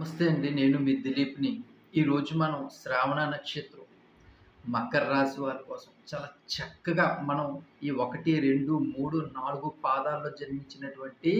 నమస్తే అండి నేను మీ దిలీప్ని. ఈరోజు మనం శ్రావణ నక్షత్రం మకర రాశి వారి కోసం చాలా చక్కగా మనం ఈ ఒకటి రెండు మూడు నాలుగు పాదాల్లో జన్మించినటువంటి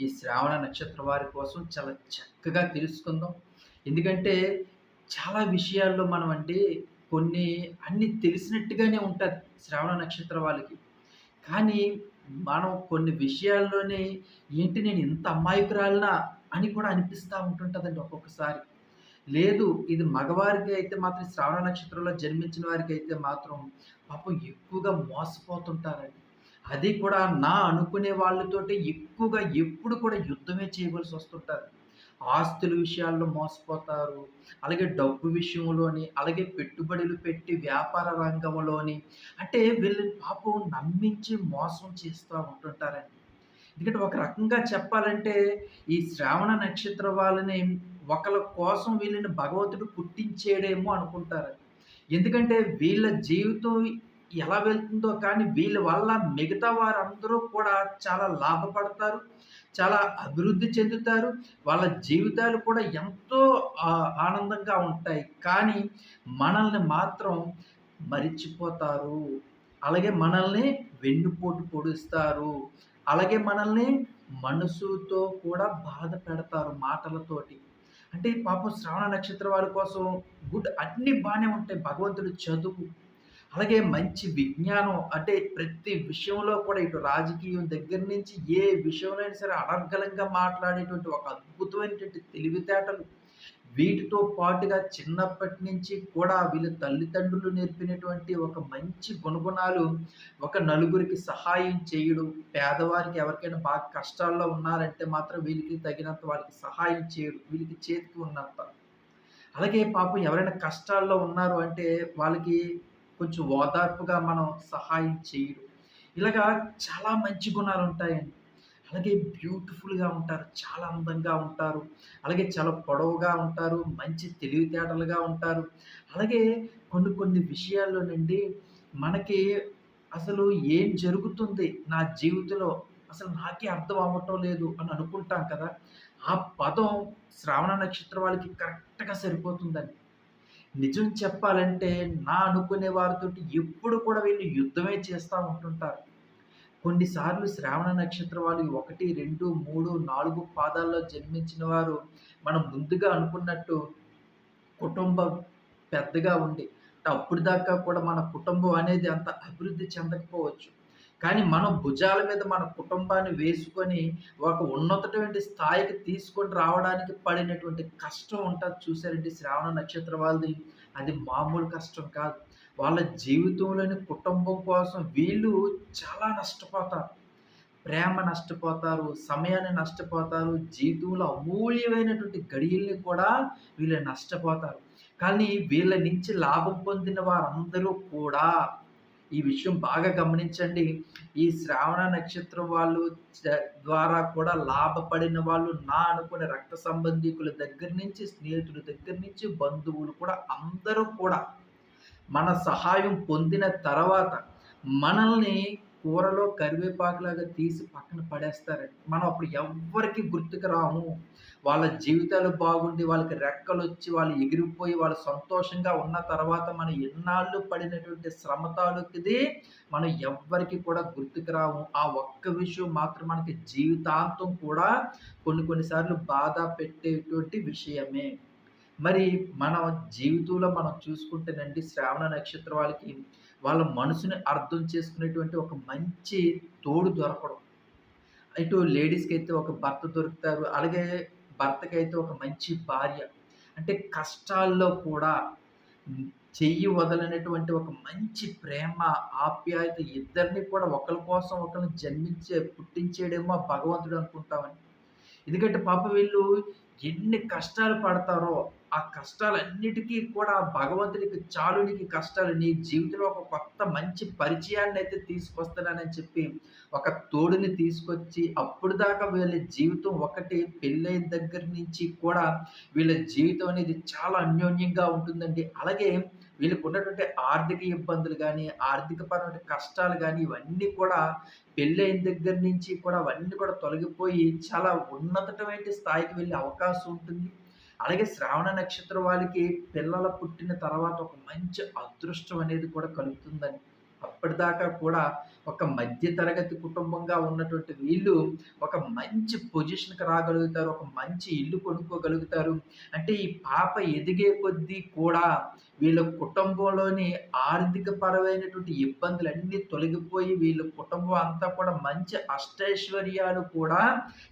ఈ శ్రావణ నక్షత్ర వారి కోసం చాలా చక్కగా తెలుసుకుందాం. ఎందుకంటే చాలా విషయాల్లో మనం అంటే కొన్ని అన్ని తెలిసినట్టుగానే ఉంటుంది శ్రావణ నక్షత్ర వాళ్ళకి. కానీ మనం కొన్ని విషయాల్లోనే ఏంటి నేను ఇంత అమాయకురాలనా అని కూడా అనిపిస్తూ ఉంటుంటుందండి ఒక్కొక్కసారి. లేదు ఇది మగవారికి అయితే మాత్రం శ్రావణ నక్షత్రంలో జన్మించిన వారికి అయితే మాత్రం పాపం ఎక్కువగా మోసపోతుంటారండి. అది కూడా నా అనుకునే వాళ్ళతోటి ఎక్కువగా ఎప్పుడు కూడా యుద్ధమే చేయవలసి వస్తుంటారు. ఆస్తుల విషయాల్లో మోసపోతారు. అలాగే డబ్బు విషయంలోని అలాగే పెట్టుబడులు పెట్టి వ్యాపార రంగంలోని అంటే వీళ్ళని పాపం నమ్మించి మోసం చేస్తూ ఉంటుంటారండి. ఎందుకంటే ఒక రకంగా చెప్పాలంటే ఈ శ్రావణ నక్షత్ర వాళ్ళని ఒకళ్ళ కోసం వీళ్ళని భగవంతుడు పుట్టించేడేమో అనుకుంటారు. ఎందుకంటే వీళ్ళ జీవితం ఎలా వెళ్తుందో కానీ వీళ్ళ వల్ల మిగతా వారందరూ కూడా చాలా లాభపడతారు చాలా అభివృద్ధి చెందుతారు. వాళ్ళ జీవితాలు కూడా ఎంతో ఆనందంగా ఉంటాయి. కానీ మనల్ని మాత్రం మరిచిపోతారు. అలాగే మనల్ని వెన్నుపోటు పొడుస్తారు. అలాగే మనల్ని మనసుతో కూడా బాధ పెడతారు మాటలతోటి. అంటే పాపం శ్రావణ నక్షత్రం వారి కోసం గుడ్ అన్ని బాగానే ఉంటాయి. భగవంతుడు చదువు. అలాగే మంచి విజ్ఞానం. అంటే ప్రతి విషయంలో కూడా ఇటు రాజకీయం దగ్గర నుంచి ఏ విషయంలో అయినా సరే అనర్గలంగా మాట్లాడేటువంటి ఒక అద్భుతమైనటువంటి తెలివితేటలు వీటితో పాటుగా చిన్నప్పటి నుంచి కూడా వీళ్ళ తల్లిదండ్రులు నేర్పినటువంటి ఒక మంచి గుణగుణాలు ఒక నలుగురికి సహాయం చేయడం పేదవారికి ఎవరికైనా బాగా కష్టాల్లో ఉన్నారంటే మాత్రం వీళ్ళకి తగినంత వాళ్ళకి సహాయం చేయడం వీళ్ళకి చేతికి ఉన్నంత. అలాగే పాపం ఎవరైనా కష్టాల్లో ఉన్నారు అంటే వాళ్ళకి కొంచెం ఓదార్పుగా మనం సహాయం చేయడం. ఇలాగా చాలా మంచి గుణాలు ఉంటాయండి. అలాగే బ్యూటిఫుల్గా ఉంటారు చాలా అందంగా ఉంటారు అలాగే చాలా పొడవుగా ఉంటారు మంచి తెలివితేటలుగా ఉంటారు. అలాగే కొన్ని కొన్ని విషయాల్లో నుండి మనకి అసలు ఏం జరుగుతుంది నా జీవితంలో అసలు నాకే అర్థం అవ్వటం లేదు అని అనుకుంటాం కదా ఆ పదం శ్రావణ నక్షత్రం వాళ్ళకి కరెక్ట్గా సరిపోతుందండి. నిజం చెప్పాలంటే నా అనుకునే వారితో ఎప్పుడు కూడా వీళ్ళు యుద్ధమే చేస్తూ ఉంటుంటారు. కొన్నిసార్లు శ్రావణ నక్షత్ర వాళ్ళు ఒకటి రెండు మూడు నాలుగు పాదాల్లో జన్మించిన వారు మనం ముందుగా అనుకున్నట్టు కుటుంబం పెద్దగా ఉండి అప్పుడు దాకా కూడా మన కుటుంబం అనేది అంత అభివృద్ధి చెందకపోవచ్చు. కానీ మనం భుజాల మీద మన కుటుంబాన్ని వేసుకొని ఒక ఉన్నతటువంటి స్థాయికి తీసుకొని రావడానికి పడినటువంటి కష్టం ఉంటుంది. చూసారండి శ్రావణ నక్షత్ర వాళ్ళది అది మామూలు కష్టం కాదు. వాళ్ళ జీవితంలోని కుటుంబం కోసం వీళ్ళు చాలా నష్టపోతారు. ప్రేమ నష్టపోతారు సమయాన్ని నష్టపోతారు జీవితంలో అమూల్యమైనటువంటి గడియల్ని కూడా వీళ్ళు నష్టపోతారు. కానీ వీళ్ళ నుంచి లాభం పొందిన వారందరూ కూడా ఈ విషయం బాగా గమనించండి. ఈ శ్రావణ నక్షత్రం వాళ్ళు ద్వారా కూడా లాభపడిన వాళ్ళు నా అనుకునే రక్త సంబంధికుల దగ్గర నుంచి స్నేహితుల దగ్గర నుంచి బంధువులు కూడా అందరూ కూడా మన సహాయం పొందిన తర్వాత మనల్ని కూరలో కరివేపాకులాగా తీసి పక్కన పడేస్తారండి. మనం అప్పుడు ఎవ్వరికి గుర్తుకు రాము. వాళ్ళ జీవితాలు బాగుండి వాళ్ళకి రెక్కలు వచ్చి వాళ్ళు ఎగిరిపోయి వాళ్ళు సంతోషంగా ఉన్న తర్వాత మనం ఎన్నాళ్ళు పడినటువంటి శ్రమతాలకి మనం ఎవ్వరికి కూడా గుర్తుకు రాము. ఆ ఒక్క విషయం మాత్రం మనకి జీవితాంతం కూడా కొన్ని కొన్నిసార్లు బాధ పెట్టేటువంటి విషయమే. మరి మన జీవితంలో మనం చూసుకుంటేనండి శ్రావణ నక్షత్రం వాళ్ళకి వాళ్ళ మనసుని అర్థం చేసుకునేటువంటి ఒక మంచి తోడు దొరకడం. ఇటు లేడీస్కి అయితే ఒక భర్త దొరుకుతారు అలాగే భర్తకి అయితే ఒక మంచి భార్య. అంటే కష్టాల్లో కూడా చెయ్యి వదలనేటువంటి ఒక మంచి ప్రేమ ఆప్యాయత ఇద్దరిని కూడా ఒకరి కోసం ఒకరిని జన్మించే పుట్టించేడేమో భగవంతుడు అనుకుంటామని ఎందుకంటే పాప వీళ్ళు ఎన్ని కష్టాలు పడతారో ఆ కష్టాలన్నిటికీ కూడా భగవంతుడికి చాలునికి కష్టాలు నీ జీవితంలో ఒక కొత్త మంచి పరిచయాన్ని అయితే తీసుకొస్తానని చెప్పి ఒక తోడుని తీసుకొచ్చి అప్పుడు దాకా వీళ్ళ జీవితం ఒకటి పెళ్ళైన దగ్గర నుంచి కూడా వీళ్ళ జీవితం అనేది చాలా అన్యోన్యంగా ఉంటుందండి. అలాగే వీళ్ళకు ఉన్నటువంటి ఆర్థిక ఇబ్బందులు కానీ ఆర్థికపరమైన కష్టాలు కానీ ఇవన్నీ కూడా పెళ్ళైన దగ్గర నుంచి కూడా అవన్నీ కూడా తొలగిపోయి చాలా ఉన్నతమైన స్థాయికి వెళ్ళే అవకాశం ఉంటుంది. అలాగే శ్రావణ నక్షత్రం వాళ్ళకి పిల్లల పుట్టిన తర్వాత ఒక మంచి అదృష్టం అనేది కూడా కలుగుతుందని అప్పటిదాకా కూడా ఒక మధ్య తరగతి కుటుంబంగా ఉన్నటువంటి వీళ్ళు ఒక మంచి పొజిషన్‌కి రాగలుగుతారు. ఒక మంచి ఇల్లు కొనుక్కోగలుగుతారు. అంటే ఈ పాప ఎదిగే కొద్దీ కూడా వీళ్ళ కుటుంబంలోని ఆర్థిక పరమైనటువంటి ఇబ్బందులన్నీ తొలగిపోయి వీళ్ళ కుటుంబం అంతా కూడా మంచి అష్టైశ్వర్యాలు కూడా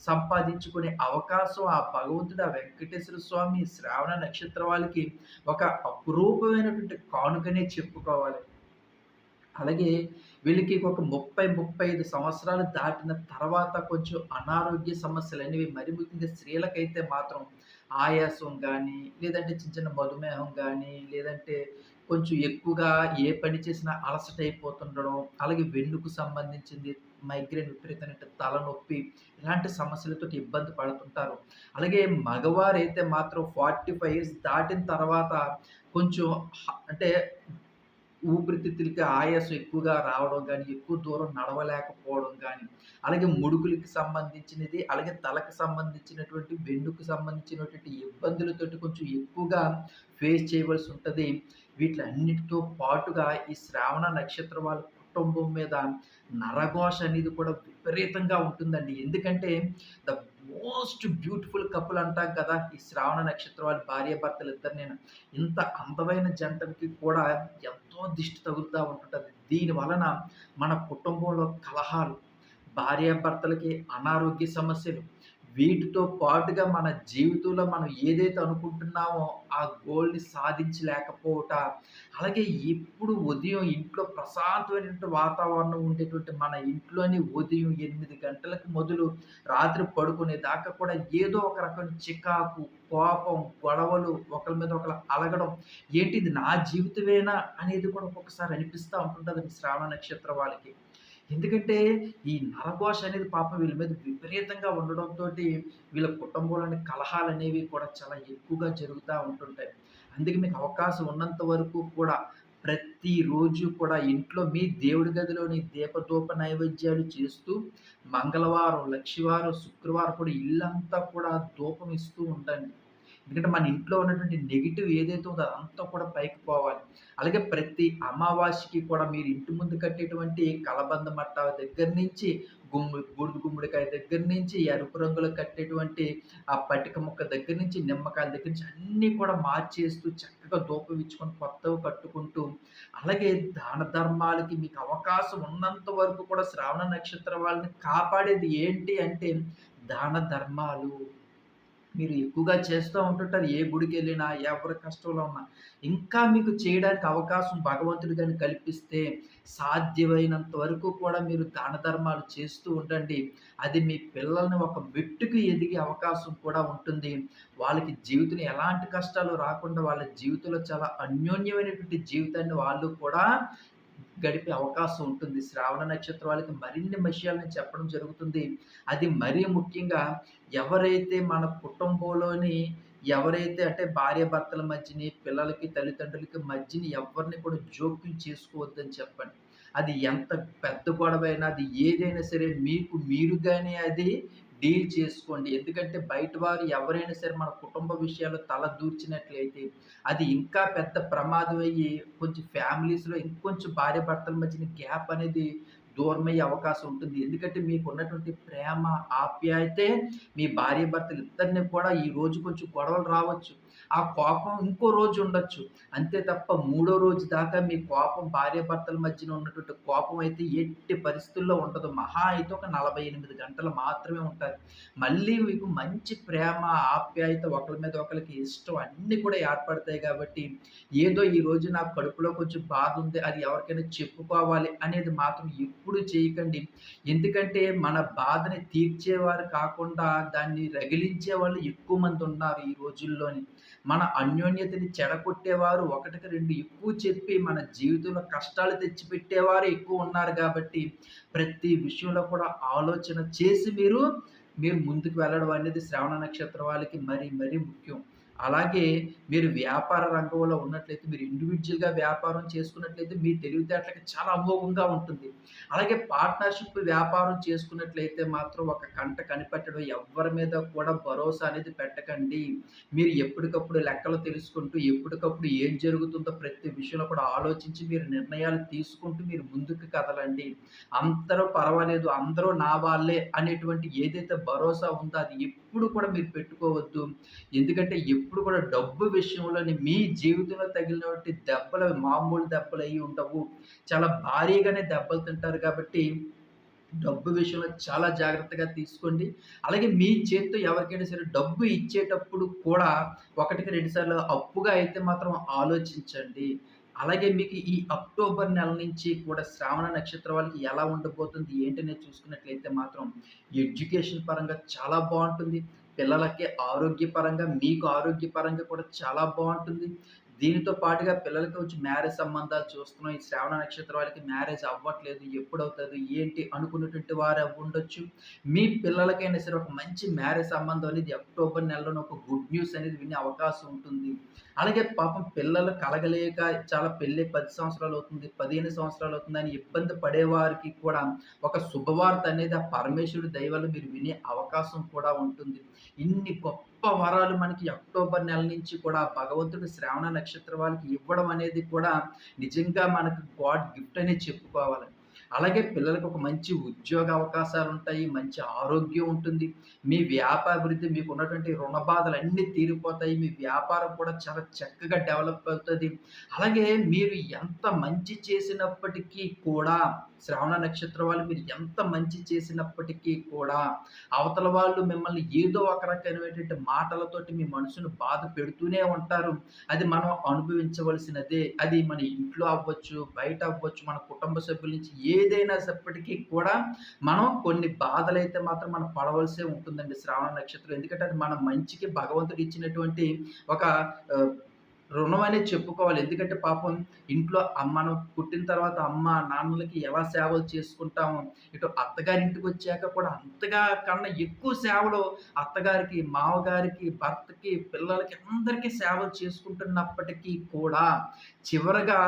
సంపాదించుకునే అవకాశం ఆ భగవంతుడు, ఆ వెంకటేశ్వర స్వామి శ్రావణ నక్షత్ర వాళ్ళకి ఒక అపురూపమైనటువంటి కానుకనే చెప్పుకోవాలి. అలాగే వీళ్ళకి ఒక 30, 35 సంవత్సరాలు దాటిన తర్వాత కొంచెం అనారోగ్య సమస్యలు అనేవి మరి ముఖ్యంగా స్త్రీలకైతే మాత్రం ఆయాసం కానీ లేదంటే చిన్న చిన్న మధుమేహం కానీ లేదంటే కొంచెం ఎక్కువగా ఏ పని చేసినా అలసట అయిపోతుండడం అలాగే వెన్నుకు సంబంధించింది మైగ్రేన్ విపరీతమైన తలనొప్పి, ఇలాంటి సమస్యలతో ఇబ్బంది పడుతుంటారు. అలాగే మగవారైతే మాత్రం 45 ఇయర్స్ దాటిన తర్వాత కొంచెం అంటే ఊపిరితిత్తులకి ఆయాసం ఎక్కువగా రావడం కానీ ఎక్కువ దూరం నడవలేకపోవడం కానీ అలాగే ముడుకులకి సంబంధించినది, అలాగే తలకు సంబంధించినటువంటి, వెన్నుకు సంబంధించినటువంటి ఇబ్బందులతోటి కొంచెం ఎక్కువగా ఫేస్ చేయవలసి ఉంటుంది వీటిలన్నిటితో పాటుగా ఈ శ్రావణ నక్షత్రం వాళ్ళ కుటుంబం మీద నరఘోష అనేది కూడా విపరీతంగా ఉంటుందండి. ఎందుకంటే ద మోస్ట్ బ్యూటిఫుల్ కపుల్ అంటాం కదా! ఈ శ్రావణ నక్షత్రం వాళ్ళ భార్యాభర్తలు ఇద్దరు నేను ఇంత అందమైన జంటకి కూడా ఎంత దిష్టి తగులుతూ ఉంటుంటుంది. దీని వలన మన కుటుంబంలో కలహాలు, భార్యాభర్తలకి అనారోగ్య సమస్యలు, వీటితో పాటుగా మన జీవితంలో మనం ఏదైతే అనుకుంటున్నామో ఆ గోల్‌ని సాధించలేకపోవట అలాగే ఎప్పుడు ఉదయం ఇంట్లో ప్రశాంతమైనటువంటి వాతావరణం ఉండేటువంటి మన ఇంట్లోని ఉదయం ఎనిమిది గంటలకు మొదలు రాత్రి పడుకునే దాకా కూడా ఏదో ఒక రకం చికాకు, కోపం, గొడవలు, ఒకరి మీద ఒకరు అలగడం, ఏంటి ఇది నా జీవితమేనా అనేది కూడా ఒక్కొక్కసారి అనిపిస్తూ ఉంటుంటుంది శ్రావణ నక్షత్రం వాళ్ళకి. ఎందుకంటే ఈ నరఘోష అనేది పాపం వీళ్ళ మీద విపరీతంగా ఉండడంతో వీళ్ళ కుటుంబంలోని కలహాలనేవి కూడా చాలా ఎక్కువగా జరుగుతూ ఉంటుంటాయి. అందుకే మీకు అవకాశం ఉన్నంత వరకు కూడా ప్రతిరోజు కూడా ఇంట్లో మీ దేవుడి గదిలోని దీపధూప నైవేద్యాలు చేస్తూ మంగళవారం, లక్షివారం శుక్రవారం కూడా ఇల్లంతా కూడా ధూపం ఇస్తూ ఉండండి. ఎందుకంటే మన ఇంట్లో ఉన్నటువంటి నెగిటివ్ ఏదైతే ఉందో అదంతా కూడా పైకి పోవాలి. అలాగే ప్రతి అమావాస్యకి కూడా మీరు ఇంటి ముందు కట్టేటువంటి కలబంద మట్ట దగ్గర నుంచి, గుమ్మి బూడిద గుమ్మడికాయ దగ్గర నుంచి, ఎరుపు రంగులో కట్టేటువంటి ఆ పటిక ముక్క దగ్గర నుంచి, నిమ్మకాయల దగ్గర నుంచి అన్నీ కూడా మార్చేస్తూ చక్కగా ధూపం ఇచ్చుకొని కొత్తవి కట్టుకుంటూ, అలాగే దాన ధర్మాలకి మీకు అవకాశం ఉన్నంత వరకు కూడా శ్రావణ నక్షత్ర వాళ్ళని కాపాడేది ఏంటి అంటే దాన ధర్మాలు. మీరు ఎక్కువగా చేస్తూ ఉంటుంటారు. ఏ గుడికెళ్ళినా, ఎవరి కష్టంలో ఉన్నా. ఇంకా మీకు చేయడానికి అవకాశం భగవంతుడు కానీ కల్పిస్తే, సాధ్యమైనంత వరకు కూడా మీరు దాన ధర్మాలు చేస్తూ ఉండండి. అది మీ పిల్లల్ని ఒక మెట్టుకు ఎదిగే అవకాశం కూడా ఉంటుంది. వాళ్ళకి జీవితంలో ఎలాంటి కష్టాలు రాకుండా వాళ్ళ జీవితంలో చాలా అన్యోన్యమైనటువంటి జీవితాన్ని వాళ్ళు కూడా గడిపే అవకాశం ఉంటుంది. శ్రావణ నక్షత్రం వాళ్ళకి మరిన్ని విషయాలను చెప్పడం జరుగుతుంది. అది మరీ ముఖ్యంగా ఎవరైతే మన కుటుంబంలోని ఎవరైతే అంటే భార్యాభర్తల మధ్యని, పిల్లలకి, తల్లిదండ్రులకి మధ్యని ఎవ్వరిని కూడా జోక్యం చేసుకోవద్దని చెప్పండి. అది ఎంత పెద్ద గొడవైనా, అది ఏదైనా సరే మీకు మీరు కానీ అది డీల్ చేసుకోండి. ఎందుకంటే బయట వారు ఎవరైనా సరే మన కుటుంబ విషయాల్లో తల దూర్చినట్లయితే, అది ఇంకా పెద్ద ప్రమాదం అయ్యి కొంచెం ఫ్యామిలీస్‌లో ఇంకొంచెం భార్యాభర్తల మధ్యన గ్యాప్ అనేది దూరమయ్యే అవకాశం ఉంటుంది. ఎందుకంటే మీకున్నటువంటి ప్రేమ, ఆప్యాయతే మీ భార్యాభర్తలు ఇద్దరిని కూడా ఈ రోజు కొంచెం గొడవలు రావచ్చు. ఆ కోపం ఇంకో రోజు ఉండొచ్చు. అంతే తప్ప మూడో రోజు దాకా మీ కోపం భార్యాభర్తల మధ్యన ఉన్నటువంటి కోపం అయితే ఎట్టి పరిస్థితుల్లో ఉండదు. మహా అయితే ఒక 48 గంటలు మాత్రమే ఉంటుంది మళ్ళీ మీకు మంచి ప్రేమ, ఆప్యాయత ఒకళ్ళ మీద ఒకరికి ఇష్టం అన్నీ కూడా ఏర్పడతాయి కాబట్టి, ఏదో ఈ రోజు నా కడుపులో కొంచెం బాధ ఉంది అది ఎవరికైనా చెప్పుకోవాలి అనేది మాత్రం ఎప్పుడు చేయకండి. ఎందుకంటే మన బాధని తీర్చేవారు కాకుండా దాన్ని రగిలించే వాళ్ళు ఎక్కువ మంది ఉన్నారు ఈ రోజుల్లోని. మన అన్యోన్యతని చెడగొట్టేవారు ఒకటికి రెండు ఎక్కువ చెప్పి మన జీవితంలో కష్టాలు తెచ్చిపెట్టేవారు ఎక్కువ ఉన్నారు కాబట్టి, ప్రతి విషయంలో కూడా ఆలోచన చేసి మీరు, మీరు ముందుకు వెళ్ళడం అనేది శ్రవణ నక్షత్రం వాళ్ళకి మరీ మరీ ముఖ్యం. అలాగే మీరు వ్యాపార రంగంలో ఉన్నట్లయితే మీరు ఇండివిజువల్గా వ్యాపారం చేసుకున్నట్లయితే మీ తెలివితేటలకి చాలా అమోఘంగా ఉంటుంది. అలాగే పార్ట్నర్‌షిప్ వ్యాపారం చేసుకున్నట్లయితే మాత్రం ఒక కంట కనిపెట్టడం ఎవ్వరి మీద కూడా భరోసా అనేది పెట్టకండి. మీరు ఎప్పటికప్పుడు లెక్కలు తెలుసుకుంటూ, ఎప్పటికప్పుడు ఏం జరుగుతుందో ప్రతి విషయంలో కూడా ఆలోచించి మీరు నిర్ణయాలు తీసుకుంటూ మీరు ముందుకు కదలండి. అందరూ పర్వాలేదు, అందరూ నా వాళ్ళే అనేటువంటి ఏదైతే భరోసా ఉందో అది ఎప్పుడు కూడా మీరు పెట్టుకోవద్దు. ఎందుకంటే ఎప్పుడు కూడా డబ్బు విషయంలోని మీ జీవితంలో తగిలినటువంటి దెబ్బలు మామూలు దెబ్బలు అయ్యి ఉండవు. చాలా భారీగానే దెబ్బలు తింటారు కాబట్టి డబ్బు విషయంలో చాలా జాగ్రత్తగా తీసుకోండి. అలాగే మీ చేతితో ఎవరికైనా సరే డబ్బు ఇచ్చేటప్పుడు కూడా ఒకటికి రెండు సార్లు అప్పుగా అయితే మాత్రం ఆలోచించండి. అలాగే మీకు ఈ అక్టోబర్ నెల నుంచి కూడా శ్రావణ నక్షత్రం వాళ్ళకి ఎలా ఉండబోతుంది ఏంటనేది చూసుకున్నట్లయితే మాత్రం ఎడ్యుకేషన్ పరంగా చాలా బాగుంటుంది పిల్లలకి ఆరోగ్యపరంగా, మీకు ఆరోగ్యపరంగా కూడా చాలా బాగుంటుంది. దీనితో పాటుగా పిల్లలకి వచ్చి మ్యారేజ్ సంబంధాలు చూస్తున్నాం. ఈ శ్రావణ నక్షత్రం వాళ్ళకి మ్యారేజ్ అవ్వట్లేదు. ఎప్పుడవుతది? ఏంటి? అనుకున్నటువంటి వారు ఉండొచ్చు మీ పిల్లలకైనా సరే ఒక మంచి మ్యారేజ్ సంబంధం అనేది అక్టోబర్ నెలలోనే ఒక గుడ్ న్యూస్ అనేది వినే అవకాశం ఉంటుంది. అలాగే పాపం పిల్లలు కలగలేక చాలా పెళ్ళి పది సంవత్సరాలు అవుతుంది, 15 సంవత్సరాలు అవుతుందని ఇబ్బంది పడేవారికి కూడా ఒక శుభవార్త అనేది ఆ పరమేశ్వరుడు దయవల్ల మీరు వినే అవకాశం కూడా ఉంటుంది. ఇన్ని గొప్ప వరాలు మనకి అక్టోబర్ నెల నుంచి కూడా భగవంతుడు శ్రావణ నక్షత్ర వాళ్ళకి ఇవ్వడం అనేది కూడా నిజంగా మనకు గాడ్ గిఫ్ట్ అనే చెప్పుకోవాలి. అలాగే పిల్లలకు ఒక మంచి ఉద్యోగ అవకాశాలు ఉంటాయి మంచి ఆరోగ్యం ఉంటుంది. మీ వ్యాపారాభివృద్ధి మీకు ఉన్నటువంటి రుణ బాధలు అన్నీ తీరిపోతాయి. మీ వ్యాపారం కూడా చాలా చక్కగా డెవలప్ అవుతుంది అలాగే మీరు ఎంత మంచి చేసినప్పటికీ కూడా శ్రావణ నక్షత్రం వాళ్ళు మీరు ఎంత మంచి చేసినప్పటికీ కూడా అవతల వాళ్ళు మిమ్మల్ని ఏదో ఒక రకమైనటువంటి మాటలతోటి మీ మనసును బాధ పెడుతూనే ఉంటారు. అది మనం అనుభవించవలసినదే. అది మన ఇంట్లో అవ్వచ్చు, బయట అవ్వచ్చు, మన కుటుంబ సభ్యుల నుంచి ఏదైనా సప్పటికీ కూడా మనం కొన్ని బాధలు అయితే మాత్రం మనం పడవలసే ఉంటుందండి శ్రావణ నక్షత్రం. ఎందుకంటే అది మన మంచికి భగవంతుడు ఇచ్చినటువంటి ఒక రుణం అనేది చెప్పుకోవాలి. ఎందుకంటే పాపం ఇంట్లో మనం పుట్టిన తర్వాత అమ్మ, నాన్నలకి ఎలా సేవలు చేసుకుంటామో, ఇటు అత్తగారింటికొచ్చాక కూడా అంతగా కన్నా ఎక్కువ సేవలు అత్తగారికి, మామగారికి, భర్తకి, పిల్లలకి అందరికీ సేవలు చేసుకుంటున్నప్పటికీ కూడా చివరగా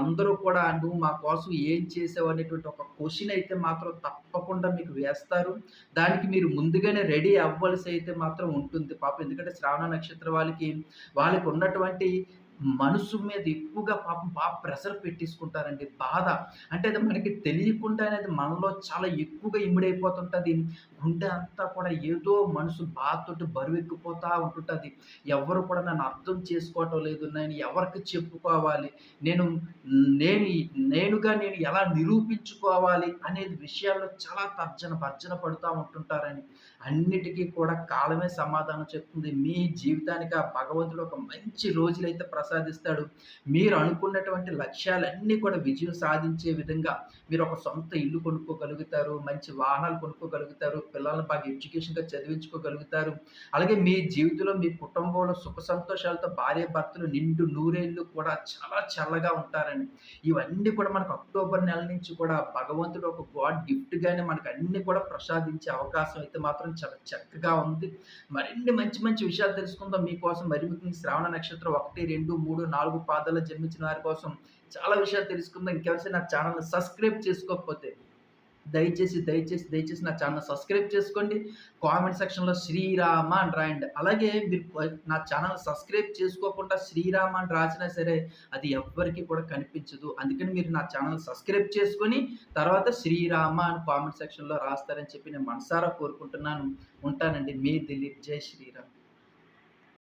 అందరూ కూడా "నువ్వు మా కోసం ఏం చేసావు?" అనేటువంటి ఒక క్వశ్చన్ అయితే మాత్రం తప్పకుండా మీకు వేస్తారు. దానికి మీరు ముందుగానే రెడీ అవ్వాల్సి అయితే మాత్రం ఉంటుంది పాపం. ఎందుకంటే శ్రావణ నక్షత్రం వాళ్ళకి వాళ్ళకి ఉన్నటువంటి be మనసు మీద ఎక్కువగా పాపం బాగా ప్రెషర్ పెట్టేసుకుంటారండి. బాధ అంటే అది మనకి తెలియకుండా అనేది మనలో చాలా ఎక్కువగా ఇమిడైపోతుంటది. గుండె అంతా కూడా ఏదో మనసు బాధతోటి బరువెక్కిపోతూ ఉంటుంటుంది ఎవరు కూడా నన్ను అర్థం చేసుకోవటం లేదు. నేను ఎవరికి చెప్పుకోవాలి? నేను నేను నేనుగా నేను ఎలా నిరూపించుకోవాలి? అనేది విషయాల్లో చాలా తర్జన భర్జన పడుతూ ఉంటుంటారని అన్నిటికీ కూడా కాలమే సమాధానం చెప్తుంది. మీ జీవితానికి ఆ భగవంతుడు ఒక మంచి రోజులైతే ప్రసాదిస్తాడు. మీరు అనుకున్నటువంటి లక్ష్యాలన్నీ కూడా విజయం సాధించే విధంగా మీరు ఒక సొంత ఇల్లు కొనుక్కోగలుగుతారు. మంచి వాహనాలు కొనుక్కోగలుగుతారు. పిల్లల్ని బాగా ఎడ్యుకేషన్‌గా చదివించుకోగలుగుతారు. అలాగే మీ జీవితంలో మీ కుటుంబంలో సుఖ సంతోషాలతో భార్యాభర్తలు నిండు నూరేళ్ళు కూడా చాలా చల్లగా ఉంటారండి. ఇవన్నీ కూడా మనకు అక్టోబర్ నెల నుంచి కూడా భగవంతుడు ఒక గాడ్ గిఫ్ట్‌గానే మనకు అన్ని కూడా ప్రసాదించే అవకాశం అయితే మాత్రం చాలా చక్కగా ఉంది. మరిన్ని మంచి మంచి విషయాలు తెలుసుకుందాం మీకోసం మరి శ్రావణ నక్షత్రం ఒకటి రెండు 2, 3, 4 పాదాల్లో జన్మించిన వారి కోసం చాలా విషయాలు తెలుసుకుందాం. ఇంకెవరైనా నా ఛానల్ సబ్స్క్రైబ్ చేసుకోకపోతే దయచేసి, దయచేసి, దయచేసి నా ఛానల్ సబ్స్క్రైబ్ చేసుకోండి. కామెంట్ సెక్షన్‌లో శ్రీరామ అని రాయండి. అలాగే మీరు నా ఛానల్ సబ్స్క్రైబ్ చేసుకోకుండా శ్రీరామ అని రాసినా సరే అది ఎవ్వరికి కూడా కనిపించదు. అందుకని మీరు నా ఛానల్ సబ్స్క్రైబ్ చేసుకొని తర్వాత శ్రీరామ అని కామెంట్ సెక్షన్‌లో రాస్తారని చెప్పి నేను మనసారా కోరుకుంటున్నాను. ఉంటానండి. మీ దిలీప్. జై శ్రీరామ్.